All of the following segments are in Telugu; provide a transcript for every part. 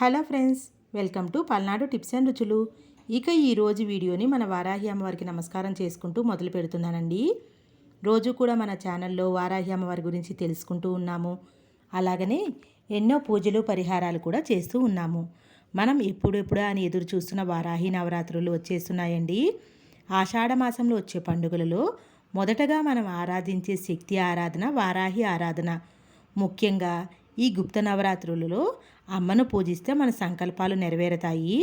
Hello friends welcome to Palnadu tips and రుచులు. ఇక ఈరోజు వీడియోని మన వారాహి అమ్మవారికి నమస్కారం చేసుకుంటూ మొదలు పెడుతున్నానండి. రోజు కూడా మన ఛానల్లో వారాహి అమ్మవారి గురించి తెలుసుకుంటూ ఉన్నాము. అలాగనే ఎన్నో పూజలు పరిహారాలు కూడా చేస్తూ ఉన్నాము. మనం ఎప్పుడెప్పుడా అని ఎదురు చూస్తున్న వారాహి నవరాత్రులు వచ్చేస్తున్నాయండి. ఆషాఢ మాసంలో వచ్చే పండుగలలో మొదటగా మనం ఆరాధించే శక్తి ఆరాధన వారాహి ఆరాధన. ముఖ్యంగా ఈ గుప్త నవరాత్రులలో అమ్మను పూజిస్తే మన సంకల్పాలు నెరవేరుతాయి.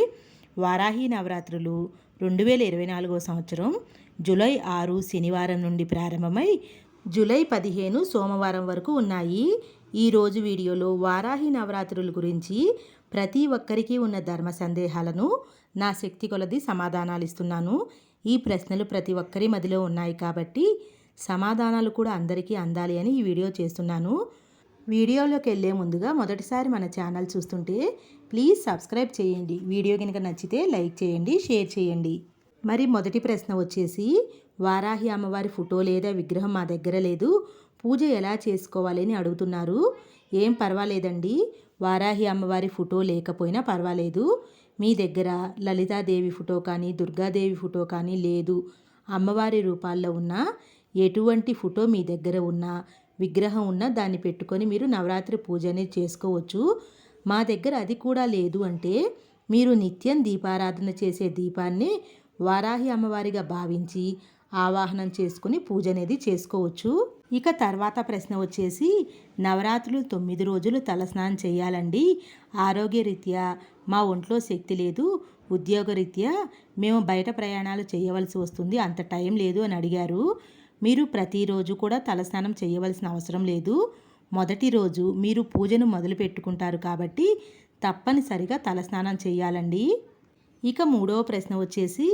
వారాహి నవరాత్రులు రెండు వేల ఇరవై నాలుగో సంవత్సరం జూలై ఆరు శనివారం నుండి ప్రారంభమై జూలై పదిహేను సోమవారం వరకు ఉన్నాయి. ఈరోజు వీడియోలో వారాహి నవరాత్రుల గురించి ప్రతి ఒక్కరికి ఉన్న ధర్మ సందేహాలను నా శక్తి కొలది సమాధానాలు ఇస్తున్నాను. ఈ ప్రశ్నలు ప్రతి ఒక్కరి మదిలో ఉన్నాయి కాబట్టి సమాధానాలు కూడా అందరికీ అందాలి అని ఈ వీడియో చేస్తున్నాను. వీడియోలోకి వెళ్ళే ముందుగా మొదటిసారి మన ఛానల్ చూస్తుంటే ప్లీజ్ సబ్స్క్రైబ్ చేయండి. వీడియో కనుక నచ్చితే లైక్ చేయండి షేర్ చేయండి. మరి మొదటి ప్రశ్న వచ్చేసి వారాహి అమ్మవారి ఫోటో లేదా విగ్రహం మా దగ్గర లేదు. పూజ ఎలా చేసుకోవాలని అడుగుతున్నారు. ఏం పర్వాలేదండి. వారాహి అమ్మవారి ఫోటో లేకపోయినా పర్వాలేదు. మీ దగ్గర లలితాదేవి ఫోటో కానీ దుర్గాదేవి ఫోటో కానీ లేదు. అమ్మవారి రూపాల్లో ఉన్న ఎటువంటి ఫోటో మీ దగ్గర ఉన్నా విగ్రహం ఉన్న దాన్ని పెట్టుకొని మీరు నవరాత్రి పూజ అనేది చేసుకోవచ్చు. మా దగ్గర అది కూడా లేదు అంటే మీరు నిత్యం దీపారాధన చేసే దీపాన్ని వారాహి అమ్మవారిగా భావించి ఆవాహనం చేసుకుని పూజ అనేది చేసుకోవచ్చు. ఇక తర్వాత ప్రశ్న వచ్చేసి నవరాత్రులు తొమ్మిది రోజులు తలస్నానం చేయాలండి. ఆరోగ్యరీత్యా మా ఒంట్లో శక్తి లేదు. ఉద్యోగరీత్యా మేము బయట ప్రయాణాలు చేయవలసి వస్తుంది. అంత టైం లేదు అని అడిగారు. మీరు ప్రతిరోజు కూడా తలస్నానం చేయవలసిన అవసరం లేదు. మొదటి రోజు మీరు పూజను మొదలు పెట్టుకుంటారు కాబట్టి తప్పనిసరిగా తలస్నానం చేయాలండి. ఇక మూడవ ప్రశ్న వచ్చేసి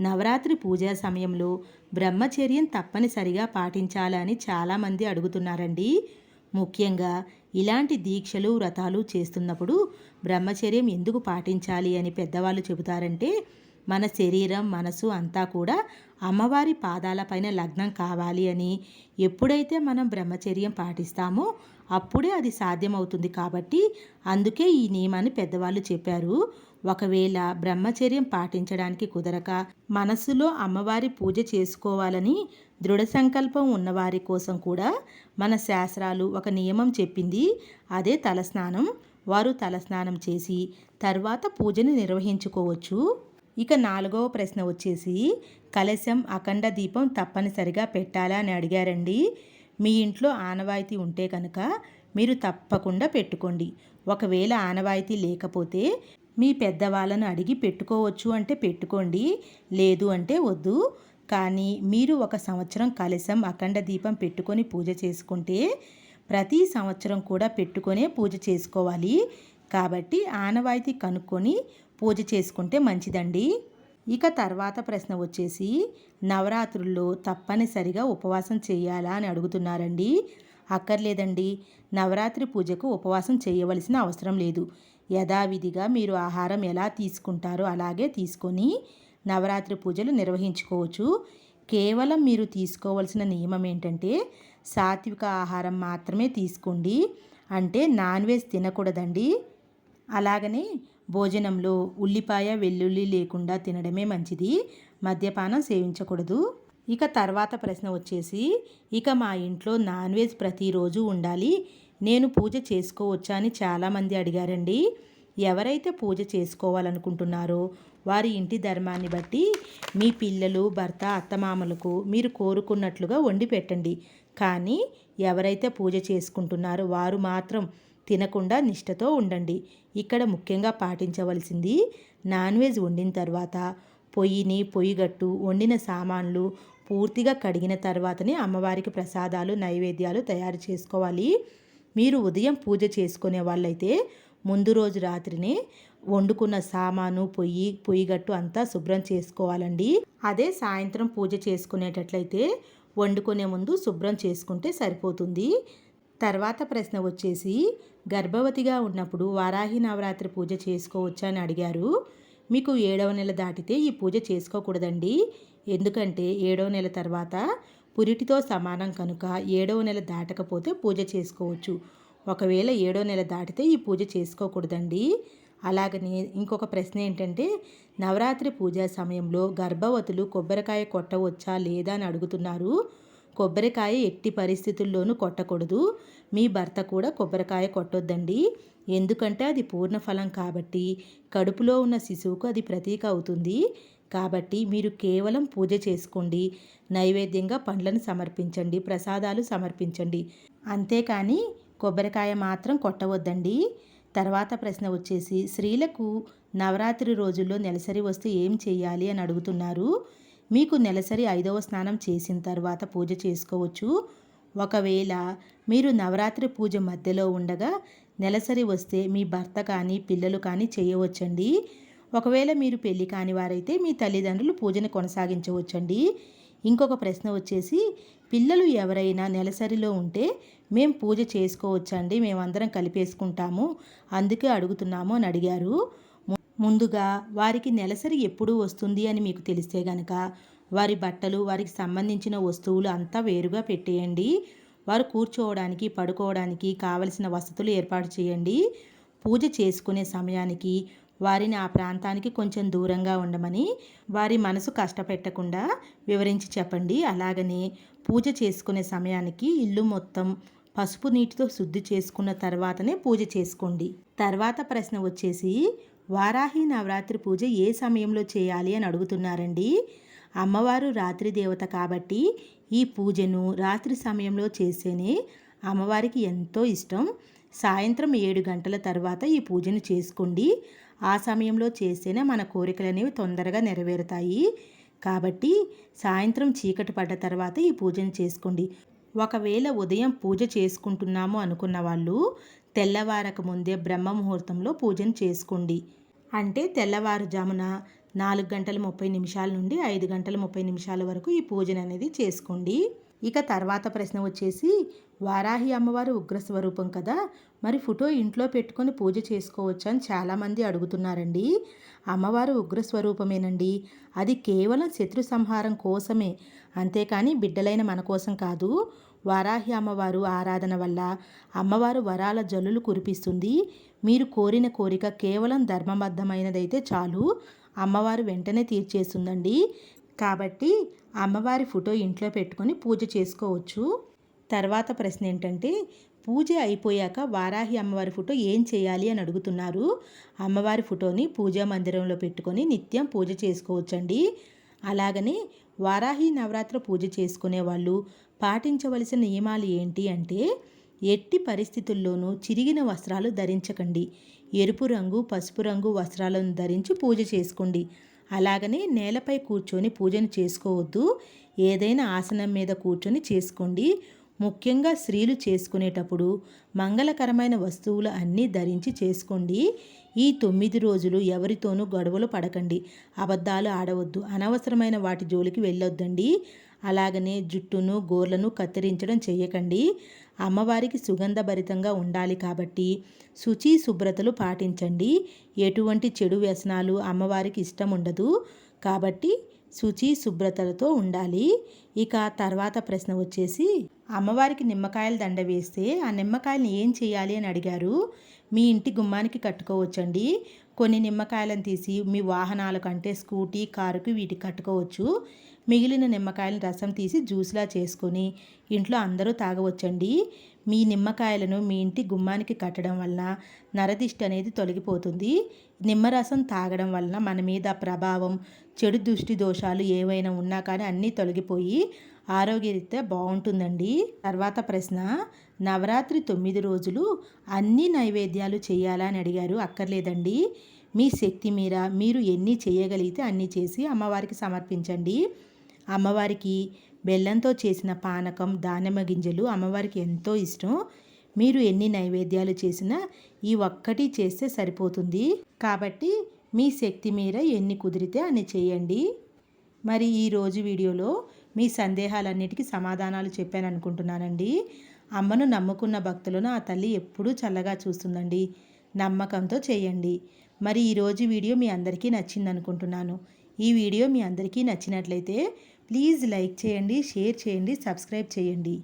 నవరాత్రి పూజా సమయంలో బ్రహ్మచర్యం తప్పనిసరిగా పాటించాలని చాలామంది అడుగుతున్నారండి. ముఖ్యంగా ఇలాంటి దీక్షలు వ్రతాలు చేస్తున్నప్పుడు బ్రహ్మచర్యం ఎందుకు పాటించాలి అని పెద్దవాళ్ళు చెబుతారంటే మన శరీరం మనసు అంతా కూడా అమ్మవారి పాదాలపైన లగ్నం కావాలి అని ఎప్పుడైతే మనం బ్రహ్మచర్యం పాటిస్తామో అప్పుడే అది సాధ్యమవుతుంది కాబట్టి అందుకే ఈ నియమాన్ని పెద్దవాళ్ళు చెప్పారు. ఒకవేళ బ్రహ్మచర్యం పాటించడానికి కుదరక మనసులో అమ్మవారి పూజ చేసుకోవాలని దృఢ సంకల్పం ఉన్నవారి కోసం కూడా మన శాస్త్రాలు ఒక నియమం చెప్పింది. అదే తలస్నానం. వారు తలస్నానం చేసి తర్వాత పూజను నిర్వహించుకోవచ్చు. ఇక నాలుగవ ప్రశ్న వచ్చేసి కలశం అఖండ దీపం తప్పనిసరిగా పెట్టాలా అని అడిగారండి. మీ ఇంట్లో ఆనవాయితీ ఉంటే కనుక మీరు తప్పకుండా పెట్టుకోండి. ఒకవేళ ఆనవాయితీ లేకపోతే మీ పెద్దవాళ్ళను అడిగి పెట్టుకోవచ్చు అంటే పెట్టుకోండి. లేదు అంటే వద్దు. కానీ మీరు ఒక సంవత్సరం కలశం అఖండ దీపం పెట్టుకొని పూజ చేసుకుంటే ప్రతి సంవత్సరం కూడా పెట్టుకొనే పూజ చేసుకోవాలి. కాబట్టి ఆనవాయితీ కనుక్కొని పూజ చేసుకుంటే మంచిదండి. ఇక తర్వాత ప్రశ్న వచ్చేసి నవరాత్రుల్లో తప్పనిసరిగా ఉపవాసం చేయాలా అని అడుగుతున్నారండి. అక్కర్లేదండి. నవరాత్రి పూజకు ఉపవాసం చేయవలసిన అవసరం లేదు. యథావిధిగా మీరు ఆహారం ఎలా తీసుకుంటారో అలాగే తీసుకొని నవరాత్రి పూజలు నిర్వహించుకోవచ్చు. కేవలం మీరు తీసుకోవాల్సిన నియమం ఏంటంటే సాత్విక ఆహారం మాత్రమే తీసుకోండి. అంటే నాన్ వెజ్ తినకూడదండి. అలాగనే భోజనంలో ఉల్లిపాయ వెల్లుల్లి లేకుండా తినడమే మంచిది. మద్యపానం సేవించకూడదు. ఇక తర్వాత ప్రశ్న వచ్చేసి ఇక మా ఇంట్లో నాన్ వెజ్ ప్రతిరోజు ఉండాలి. నేను పూజ చేసుకోవచ్చా అని చాలామంది అడిగారండి. ఎవరైతే పూజ చేసుకోవాలనుకుంటున్నారో వారి ఇంటి ధర్మాన్ని బట్టి మీ పిల్లలు భర్త అత్తమామలకు మీరు కోరుకున్నట్లుగా వండి పెట్టండి. కానీ ఎవరైతే పూజ చేసుకుంటున్నారో వారు మాత్రం తినకుండా నిష్టతో ఉండండి. ఇక్కడ ముఖ్యంగా పాటించవలసింది నాన్ వెజ్ వండిన తర్వాత పొయ్యిని పొయ్యిగట్టు వండిన సామాన్లు పూర్తిగా కడిగిన తర్వాతనే అమ్మవారికి ప్రసాదాలు నైవేద్యాలు తయారు చేసుకోవాలి. మీరు ఉదయం పూజ చేసుకునే వాళ్ళైతే ముందు రోజు రాత్రినే వండుకున్న సామాను పొయ్యి పొయ్యిగట్టు అంతా శుభ్రం చేసుకోవాలండి. అదే సాయంత్రం పూజ చేసుకునేటట్లయితే వండుకునే ముందు శుభ్రం చేసుకుంటే సరిపోతుంది. తర్వాత ప్రశ్న వచ్చేసి గర్భవతిగా ఉన్నప్పుడు వారాహి నవరాత్రి పూజ చేసుకోవచ్చా అని అడిగారు. మీకు ఏడవ నెల దాటితే ఈ పూజ చేసుకోకూడదండి. ఎందుకంటే ఏడవ నెల తర్వాత పురిటితో సమానం కనుక ఏడవ నెల దాటకపోతే పూజ చేసుకోవచ్చు. ఒకవేళ ఏడో నెల దాటితే ఈ పూజ చేసుకోకూడదండి. అలాగనే ఇంకొక ప్రశ్న ఏంటంటే నవరాత్రి పూజ సమయంలో గర్భవతులు కొబ్బరికాయ కొట్టవచ్చా లేదా అని అడుగుతున్నారు. కొబ్బరికాయ ఎట్టి పరిస్థితుల్లోనూ కొట్టకూడదు. మీ భర్త కూడా కొబ్బరికాయ కొట్టొద్దండి. ఎందుకంటే అది పూర్ణ ఫలం కాబట్టి కడుపులో ఉన్న శిశువుకు అది ప్రతీక అవుతుంది. కాబట్టి మీరు కేవలం పూజ చేసుకోండి. నైవేద్యంగా పండ్లను సమర్పించండి. ప్రసాదాలు సమర్పించండి. అంతేకాని కొబ్బరికాయ మాత్రం కొట్టవద్దండి. తర్వాత ప్రశ్న వచ్చేసి స్త్రీలకు నవరాత్రి రోజుల్లో నెలసరి వస్తే ఏం చేయాలి అని అడుగుతున్నారు. మీకు నెలసరి ఐదవ స్నానం చేసిన తర్వాత పూజ చేసుకోవచ్చు. ఒకవేళ మీరు నవరాత్రి పూజ మధ్యలో ఉండగా నెలసరి వస్తే మీ భర్త కానీ పిల్లలు కానీ చేయవచ్చండి. ఒకవేళ మీరు పెళ్ళి కాని వారైతే మీ తల్లిదండ్రులు పూజను కొనసాగించవచ్చండి. ఇంకొక ప్రశ్న వచ్చేసి పిల్లలు ఎవరైనా నెలసరిలో ఉంటే మేము పూజ చేసుకోవచ్చండి మేమందరం కలిపేసుకుంటాము అందుకే అడుగుతున్నాము అని అడిగారు. ముందుగా వారికి నెలసరి ఎప్పుడు వస్తుంది అని మీకు తెలిస్తే గనక వారి బట్టలు వారికి సంబంధించిన వస్తువులు అంతా వేరుగా పెట్టేయండి. వారు కూర్చోవడానికి పడుకోవడానికి కావలసిన వసతులు ఏర్పాటు చేయండి. పూజ చేసుకునే సమయానికి వారిని ఆ ప్రాంతానికి కొంచెం దూరంగా ఉండమని వారి మనసు కష్టపెట్టకుండా వివరించి చెప్పండి. అలాగనే పూజ చేసుకునే సమయానికి ఇల్లు మొత్తం పసుపు నీటితో శుద్ధి చేసుకున్న తర్వాతనే పూజ చేసుకోండి. తర్వాత ప్రశ్న వచ్చేసి వారాహి నవరాత్రి పూజ ఏ సమయంలో చేయాలి అని అడుగుతున్నారండి? అమ్మవారు రాత్రి దేవత కాబట్టి ఈ పూజను రాత్రి సమయంలో చేస్తేనే అమ్మవారికి ఎంతో ఇష్టం. సాయంత్రం ఏడు గంటల తర్వాత ఈ పూజను చేసుకోండి. ఆ సమయంలో చేస్తేనే మన కోరికలు అనేవి తొందరగా నెరవేరుతాయి. కాబట్టి సాయంత్రం చీకటి పడ్డ తర్వాత ఈ పూజను చేసుకోండి. ఒకవేళ ఉదయం పూజ చేసుకుంటున్నాము అనుకున్న వాళ్ళు తెల్లవారక ముందే బ్రహ్మ ముహూర్తంలో పూజను చేసుకోండి. అంటే తెల్లవారుజామున నాలుగు గంటల ముప్పై నిమిషాల నుండి ఐదు గంటల ముప్పై నిమిషాల వరకు ఈ పూజను అనేది చేసుకోండి. ఇక తర్వాత ప్రశ్న వచ్చేసి వారాహి అమ్మవారు ఉగ్ర స్వరూపం కదా మరి ఫోటో ఇంట్లో పెట్టుకొని పూజ చేసుకోవచ్చు? అని చాలామంది అడుగుతున్నారండి. అమ్మవారు ఉగ్ర స్వరూపమేనండి. అది కేవలం శత్రు సంహారం కోసమే. అంతేకాని బిడ్డలైన మన కోసం కాదు. వారాహి అమ్మవారు ఆరాధన వల్ల అమ్మవారు వరాల జల్లులు కురిపిస్తుంది. మీరు కోరిన కోరిక కేవలం ధర్మబద్ధమైనదైతే చాలు. అమ్మవారు వెంటనే తీర్చేస్తుందండి. కాబట్టి అమ్మవారి ఫోటో ఇంట్లో పెట్టుకొని పూజ చేసుకోవచ్చు. తర్వాత ప్రశ్న ఏంటంటే పూజ అయిపోయాక వారాహి అమ్మవారి ఫోటో ఏం చేయాలి అని అడుగుతున్నారు? అమ్మవారి ఫోటోని పూజా మందిరంలో పెట్టుకొని నిత్యం పూజ చేసుకోవచ్చండి. అలాగనే వారాహి నవరాత్రి పూజ చేసుకునే వాళ్ళు పాటించవలసిన నియమాలు ఏంటి అంటే ఎట్టి పరిస్థితుల్లోనూ చిరిగిన వస్త్రాలు ధరించకండి. ఎరుపు రంగు పసుపు రంగు వస్త్రాలను ధరించి పూజ చేసుకోండి. అలాగనే నేలపై కూర్చొని పూజను చేసుకోవద్దు. ఏదైనా ఆసనం మీద కూర్చొని చేసుకోండి. ముఖ్యంగా స్త్రీలు చేసుకునేటప్పుడు మంగళకరమైన వస్తువులు అన్నీ ధరించి చేసుకోండి. ఈ తొమ్మిది రోజులు ఎవరితోనూ గొడవలు పడకండి. అబద్ధాలు ఆడవద్దు. అనవసరమైన వాటి జోలికి వెళ్ళొద్దండి. అలాగనే జుట్టును గోర్లను కత్తిరించడం చేయకండి అమ్మవారికి సుగంధభరితంగా ఉండాలి కాబట్టి శుచి శుభ్రతలు పాటించండి. ఎటువంటి చెడు వ్యసనాలు అమ్మవారికి ఇష్టం ఉండదు కాబట్టి శుచి శుభ్రతలతో ఉండాలి. ఇక తర్వాత ప్రశ్న వచ్చేసి అమ్మవారికి నిమ్మకాయల దండ వేస్తే ఆ నిమ్మకాయలను ఏం చేయాలి అని అడిగారు. మీ ఇంటి గుమ్మానికి కట్టుకోవచ్చండి. కొన్ని నిమ్మకాయలను తీసి మీ వాహనాలకు అంటే స్కూటీ కారుకి వీటికి కట్టుకోవచ్చు. మిగిలిన నిమ్మకాయలను రసం తీసి జ్యూస్లా చేసుకొని ఇంట్లో అందరూ తాగవచ్చండి. మీ నిమ్మకాయలను మీ ఇంటి గుమ్మానికి కట్టడం వలన నరదిష్టి అనేది తొలగిపోతుంది. నిమ్మరసం తాగడం వలన మన మీద ప్రభావం చెడు దృష్టి దోషాలు ఏవైనా ఉన్నా కానీ అన్నీ తొలగిపోయి ఆరోగ్యరీత్యా బాగుంటుందండి. తర్వాత ప్రశ్న నవరాత్రి తొమ్మిది రోజులు అన్ని నైవేద్యాలు చేయాలా అని అడిగారు. అక్కర్లేదండి. మీ శక్తి మీర మీరు ఎన్ని చేయగలిగితే అన్నీ చేసి అమ్మవారికి సమర్పించండి. అమ్మవారికి బెల్లంతో చేసిన పానకం దానిమ్మ గింజలు అమ్మవారికి ఎంతో ఇష్టం. మీరు ఎన్ని నైవేద్యాలు చేసినా ఈ ఒక్కటి చేస్తే సరిపోతుంది. కాబట్టి మీ శక్తి మీర ఎన్ని కుదిరితే అన్ని చేయండి. మరి ఈరోజు వీడియోలో మీ సందేహాలన్నిటికీ సమాధానాలు చెప్పాను అనుకుంటున్నానండి అమ్మను నమ్ముకున్న భక్తులను ఆ తల్లి ఎప్పుడూ చల్లగా చూస్తుందండి. నమ్మకంతో చేయండి. మరి ఈరోజు వీడియో మీ అందరికీ నచ్చింది అనుకుంటున్నాను ఈ వీడియో మీ అందరికీ నచ్చినట్లయితే ప్లీజ్ లైక్ చేయండి షేర్ చేయండి సబ్స్క్రైబ్ చేయండి.